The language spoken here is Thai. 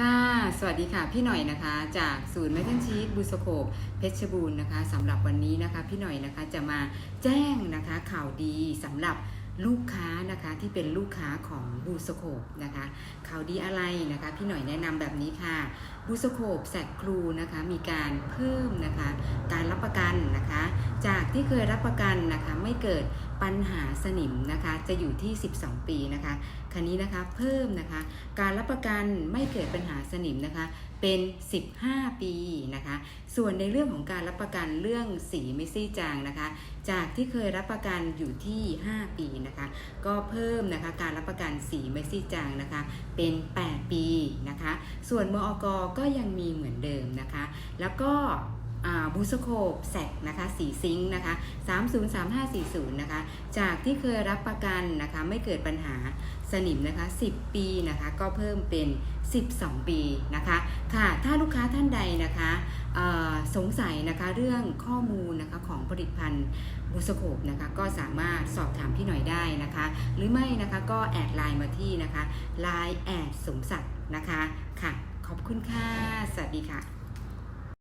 ค่ะ สวัสดีค่ะ พี่หน่อยนะคะ จากศูนย์แมทเทนชีสบูสโคบเพชรบูรณ์นะคะสำหรับวันนี้นะคะ พี่หน่อยนะคะจะมาแจ้งนะคะข่าวดีสำหรับลูกค้านะคะที่เป็นลูกค้าของบูสโคบนะคะข่าวดีอะไรนะคะ พี่หน่อยแนะนำแบบนี้ค่ะบูสโคบแสกครูนะคะมีการเพิ่มนะคะกันนะคะ จาก ที่เคยรับประกันนะคะไม่เกิดปัญหาสนิมนะคะจะอยู่ที่ 12 ปีนะคะคันนี้นะคะเพิ่มนะคะการรับประกันไม่เกิดปัญหาสนิมนะคะเป็น 15 ปีนะคะ ส่วนในเรื่องของการรับประกันเรื่องสีไม่ซี่จางนะคะ จากที่เคยรับประกันอยู่ที่ 5 ปีนะคะ ก็เพิ่มนะคะการรับประกันสีไม่ซี่จางนะคะ เป็น 8 ปีนะคะ ส่วนมอกก็ยังมีเหมือนเดิมนะคะ แล้วก็ บูสโคปแซกนะคะสีซิงค์นะคะ303540นะคะจากที่เคยรับประกันนะคะไม่เกิดปัญหาสนิมนะคะ 10 ปีนะคะก็เพิ่มเป็น 12 ปีนะคะค่ะถ้าลูกค้าท่านใดนะคะสงสัยนะคะเรื่องข้อมูลนะคะของผลิตภัณฑ์บูสโคปนะคะก็สามารถสอบถามพี่หน่อยได้นะคะ หรือไม่นะคะก็แอดไลน์มาที่นะคะ Line แอดสมศักดิ์นะคะค่ะ ขอบคุณค่ะ สวัสดีค่ะ